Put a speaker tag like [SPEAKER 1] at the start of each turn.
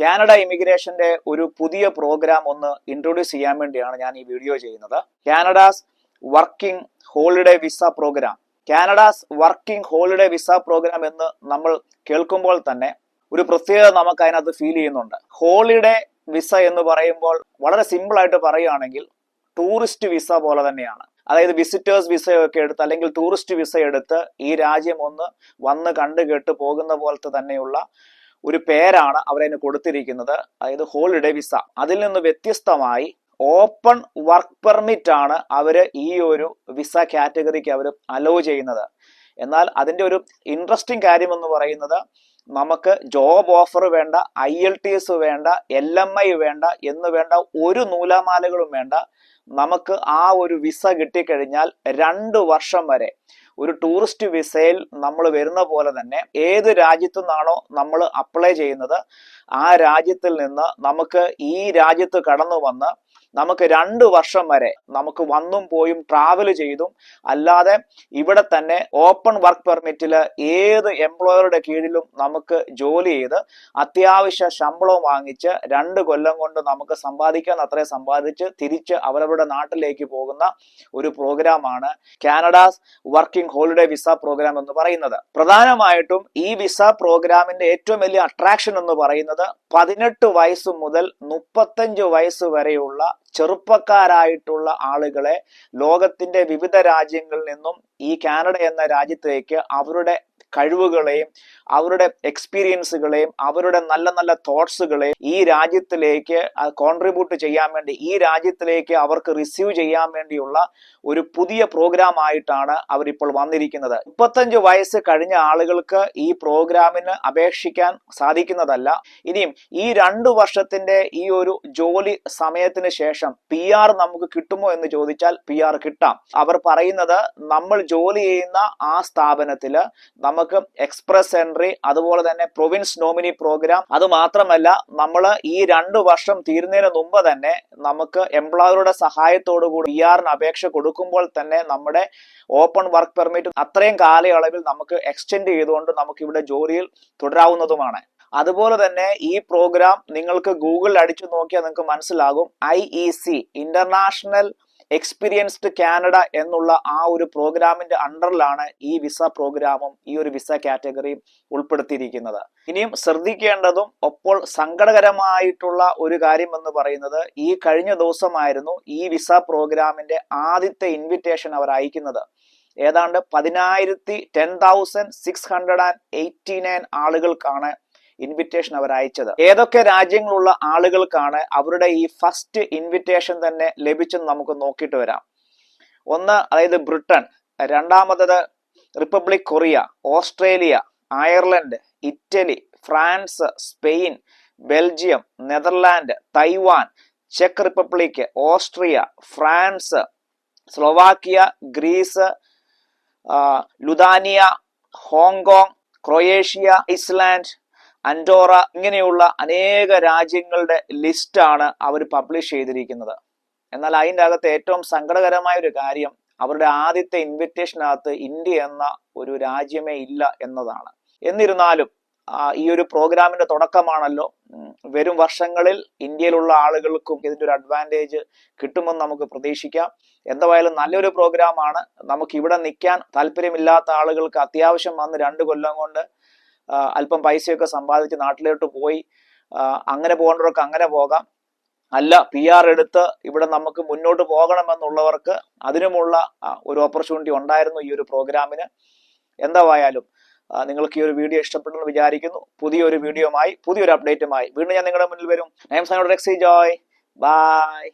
[SPEAKER 1] Canada ഇമിഗ്രേഷന്റെ ഒരു പുതിയ programme ഒന്ന് ഇൻട്രൊഡ്യൂസ് ചെയ്യാൻ വേണ്ടിയാണ് ഞാൻ ഈ വീഡിയോ ചെയ്യുന്നത്. Canada's working holiday visa program. Canada's working holiday visa program എന്ന് നമ്മൾ കേൾക്കുമ്പോൾ തന്നെ ഒരു പ്രത്യേകത നമുക്ക് അതിനകത്ത് ഫീൽ ചെയ്യുന്നുണ്ട്. ഹോളിഡേ വിസ എന്ന് പറയുമ്പോൾ വളരെ സിമ്പിൾ ആയിട്ട് പറയുകയാണെങ്കിൽ ടൂറിസ്റ്റ് വിസ പോലെ തന്നെയാണ്. അതായത് വിസിറ്റേഴ്സ് വിസയൊക്കെ എടുത്ത് അല്ലെങ്കിൽ ടൂറിസ്റ്റ് വിസ എടുത്ത് ഈ രാജ്യം ഒന്ന് വന്ന് കണ്ടു കേട്ട് പോകുന്ന പോലത്തെ തന്നെയുള്ള ഒരു പേരാണ് അവരതിന് കൊടുത്തിരിക്കുന്നത്. അതായത് ഹോളിഡേ വിസ. അതിൽ നിന്ന് വ്യത്യസ്തമായി ഓപ്പൺ വർക്ക് പെർമിറ്റ് ആണ് അവർ ഈ ഒരു വിസ കാറ്റഗറിക്ക് അവർ അലോ ചെയ്യുന്നത്. എന്നാൽ അതിന്റെ ഒരു ഇൻട്രസ്റ്റിംഗ് കാര്യം എന്ന് പറയുന്നത് നമുക്ക് ജോബ് ഓഫർ വേണ്ട ഐ എൽ ടി എസ് വേണ്ട എൽ എം ഐ വേണ്ട എന്ന് വേണ്ട ഒരു നൂലാമാലകളും വേണ്ട. നമുക്ക് ആ ഒരു വിസ കിട്ടിക്കഴിഞ്ഞാൽ രണ്ട് വർഷം വരെ ഒരു ടൂറിസ്റ്റ് വിസയിൽ നമ്മൾ വരുന്ന പോലെ തന്നെ ഏത് രാജ്യത്തു നിന്നാണോ നമ്മൾ അപ്ലൈ ചെയ്യുന്നത് ആ രാജ്യത്തിൽ നിന്ന് നമുക്ക് ഈ രാജ്യത്ത് കടന്നു വന്ന് നമുക്ക് രണ്ട് വർഷം വരെ നമുക്ക് വന്നും പോയും ട്രാവൽ ചെയ്തും അല്ലാതെ ഇവിടെ തന്നെ ഓപ്പൺ വർക്ക് പെർമിറ്റിൽ ഏത് എംപ്ലോയറുടെ കീഴിലും നമുക്ക് ജോലി ചെയ്ത് അത്യാവശ്യ ശമ്പളം വാങ്ങിച്ച് രണ്ട് കൊല്ലം കൊണ്ട് നമുക്ക് സമ്പാദിക്കാൻ അത്രയും സമ്പാദിച്ച് തിരിച്ച് അവരവരുടെ നാട്ടിലേക്ക് പോകുന്ന ഒരു പ്രോഗ്രാമാണ് Canada's working holiday visa program എന്ന് പറയുന്നത്. പ്രധാനമായിട്ടും ഈ വിസ പ്രോഗ്രാമിന്റെ ഏറ്റവും വലിയ അട്രാക്ഷൻ എന്ന് പറയുന്നത് പതിനെട്ട് വയസ്സ് മുതൽ മുപ്പത്തഞ്ച് വയസ്സ് വരെയുള്ള ചെറുപ്പക്കാരായിട്ടുള്ള ആളുകളെ ലോകത്തിന്റെ വിവിധ രാജ്യങ്ങളിൽ നിന്നും ഈ കാനഡ എന്ന രാജ്യത്തേക്ക് അവരുടെ കഴിവുകളെയും അവരുടെ എക്സ്പീരിയൻസുകളെയും അവരുടെ നല്ല നല്ല തോട്ട്സുകളെയും ഈ രാജ്യത്തിലേക്ക് കോൺട്രിബ്യൂട്ട് ചെയ്യാൻ വേണ്ടി ഈ രാജ്യത്തിലേക്ക് അവർക്ക് റിസീവ് ചെയ്യാൻ വേണ്ടിയുള്ള ഒരു പുതിയ പ്രോഗ്രാം ആയിട്ടാണ് അവരിപ്പോൾ വന്നിരിക്കുന്നത്. മുപ്പത്തഞ്ച് വയസ്സ് കഴിഞ്ഞ ആളുകൾക്ക് ഈ പ്രോഗ്രാമിന് അപേക്ഷിക്കാൻ സാധിക്കുന്നതല്ല. ഇനിയും ഈ രണ്ടു വർഷത്തിന്റെ ഈ ഒരു ജോലി സമയത്തിന് ശേഷം പി ആർ നമുക്ക് കിട്ടുമോ എന്ന് ചോദിച്ചാൽ പി ആർ കിട്ടാം. അവർ പറയുന്നത് നമ്മൾ ജോലി ചെയ്യുന്ന ആ സ്ഥാപനത്തിൽ നമുക്ക് എക്സ്പ്രസ് എൻട്രി അതുപോലെ തന്നെ പ്രൊവിൻസ് നോമിനി പ്രോഗ്രാം അത് മാത്രമല്ല നമ്മൾ ഈ രണ്ട് വർഷം തീരുന്നതിന് മുമ്പ് തന്നെ നമുക്ക് എംപ്ലോയറുടെ സഹായത്തോടു കൂടി ഇ ആറിന് അപേക്ഷ കൊടുക്കുമ്പോൾ തന്നെ നമ്മുടെ ഓപ്പൺ വർക്ക് പെർമിറ്റ് അത്രയും കാലയളവിൽ നമുക്ക് എക്സ്റ്റെൻഡ് ചെയ്തുകൊണ്ട് നമുക്ക് ഇവിടെ ജോലിയിൽ തുടരാവുന്നതുമാണ്. അതുപോലെ തന്നെ ഈ പ്രോഗ്രാം നിങ്ങൾക്ക് ഗൂഗിളിൽ അടിച്ചു നോക്കിയാൽ നിങ്ങൾക്ക് മനസ്സിലാകും. I E C international experienced Canada എന്നുള്ള ആ ഒരു പ്രോഗ്രാമിന്റെ അണ്ടറിലാണ് ഈ വിസ പ്രോഗ്രാമും ഈ ഒരു വിസ കാറ്റഗറിയും ഉൾപ്പെടുത്തിയിരിക്കുന്നത്. ഇനിയും ശ്രദ്ധിക്കേണ്ടതും ഒപ്പോൾ സങ്കടകരമായിട്ടുള്ള ഒരു കാര്യം എന്ന് പറയുന്നത് ഈ കഴിഞ്ഞ ദിവസമായിരുന്നു ഈ വിസ പ്രോഗ്രാമിന്റെ ആദ്യത്തെ ഇൻവിറ്റേഷൻ അവർ അയക്കുന്നത്. ഏതാണ്ട് പതിനായിരത്തി ten thousand six hundred and eighty nine ആളുകൾക്കാണ് ഇൻവിറ്റേഷൻ അവർ അയച്ചത് ഏതൊക്കെ രാജ്യങ്ങളുള്ള ആളുകൾക്കാണ് അവരുടെ ഈ ഫസ്റ്റ് ഇൻവിറ്റേഷൻ തന്നെ ലഭിച്ചെന്ന് നമുക്ക് നോക്കിയിട്ട് വരാം. ഒന്ന് അതായത് ബ്രിട്ടൻ. രണ്ടാമത്തത് Republic Korea Australia Ireland Italy France Spain Belgium Netherland Taiwan check Republic Austria France Slovakia Greece Lithuania Hong Kong Croatia Iceland Andorra ഇങ്ങനെയുള്ള അനേക രാജ്യങ്ങളുടെ ലിസ്റ്റാണ് അവർ പബ്ലിഷ് ചെയ്തിരിക്കുന്നത്. എന്നാൽ അതിന്റെ അകത്ത് ഏറ്റവും സങ്കടകരമായ ഒരു കാര്യം അവരുടെ ആദ്യത്തെ ഇൻവിറ്റേഷനകത്ത് ഇന്ത്യ എന്ന ഒരു രാജ്യമേ ഇല്ല എന്നതാണ്. എന്നിരുന്നാലും ഈ ഒരു പ്രോഗ്രാമിന്റെ തുടക്കമാണല്ലോ വരും വർഷങ്ങളിൽ ഇന്ത്യയിലുള്ള ആളുകൾക്കും ഇതിന്റെ ഒരു അഡ്വാന്റേജ് കിട്ടുമെന്ന് നമുക്ക് പ്രതീക്ഷിക്കാം. എന്തായാലും നല്ലൊരു പ്രോഗ്രാമാണ് നമുക്ക് ഇവിടെ നിൽക്കാൻ താല്പര്യമില്ലാത്ത ആളുകൾക്ക് അത്യാവശ്യം വന്ന് രണ്ട് കൊല്ലം കൊണ്ട് അല്പം പൈസയൊക്കെ സമ്പാദിച്ച് നാട്ടിലോട്ട് പോയി. അങ്ങനെ പോകേണ്ടവർക്ക് അങ്ങനെ പോകാം. അല്ല പി ആർ എടുത്ത് ഇവിടെ നമുക്ക് മുന്നോട്ട് പോകണമെന്നുള്ളവർക്ക് അതിനുമുള്ള ഒരു ഓപ്പർച്യൂണിറ്റി ഉണ്ടായിരുന്നു ഈ ഒരു പ്രോഗ്രാമിന് എന്തായാലും നിങ്ങൾക്ക് ഈ ഒരു വീഡിയോ ഇഷ്ടപ്പെട്ടെന്ന് വിചാരിക്കുന്നു. പുതിയൊരു വീഡിയോമായി പുതിയൊരു അപ്ഡേറ്റുമായി വീണ്ടും ഞാൻ നിങ്ങളുടെ മുന്നിൽ വരും. Rexy Joy by